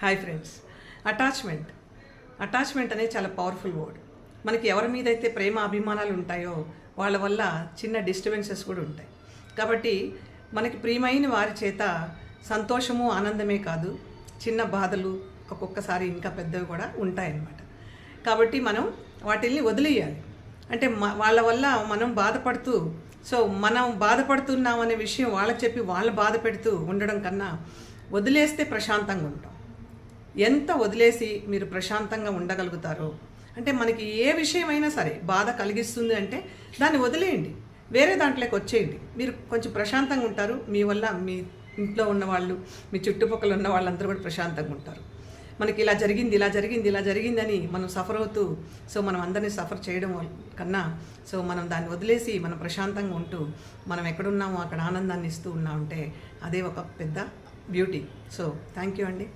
Hi friends attachment attachment అనేది చాలా powerful word మనకి ఎవరి మీద అయితే ప్రేమ అభిమానాలు ఉంటాయో వాళ్ళ వల్ల చిన్న డిస్టర్బెన్సెస్ కూడా ఉంటాయి. కాబట్టి మనకి ప్రియమైన వారి చేత సంతోషము ఆనందమే కాదు చిన్న బాధలు ఒక్కొక్కసారి ఇంకా పెద్దవి కూడా ఉంటాయన్నమాట. కాబట్టి మనం వాటిల్ని వదిలేయాలి. అంటే వాళ్ళ వల్ల మనం బాధపడుతూ సో మనం బాధపడుతున్నాం అనే విషయం వాళ్ళకి చెప్పి వాళ్ళని బాధ పెడుతూ ఉండడం కన్నా వదిలేస్తే ప్రశాంతంగా ఉంటాం. ఎంత వదిలేసి మీరు ప్రశాంతంగా ఉండగలుగుతారో. అంటే మనకి ఏ విషయమైనా సరే బాధ కలిగిస్తుంది అంటే దాన్ని వదిలేయండి. వేరే దాంట్లోకి వచ్చేయండి. మీరు కొంచెం ప్రశాంతంగా ఉంటారు. మీ వల్ల మీ ఇంట్లో ఉన్న వాళ్ళు మీ చుట్టుపక్కల ఉన్న వాళ్ళందరూ కూడా ప్రశాంతంగా ఉంటారు. మనకి ఇలా జరిగింది ఇలా జరిగింది ఇలా జరిగిందని మనం సఫర్ అవుతూ సో మనం అందరినీ సఫర్ చేయడం కన్నా సో మనం దాన్ని వదిలేసి మనం ప్రశాంతంగా ఉంటూ మనం ఎక్కడున్నామో అక్కడ ఆనందాన్ని ఇస్తూ ఉన్నామంటే అదే ఒక పెద్ద బ్యూటీ సో థ్యాంక్ యూ అండి.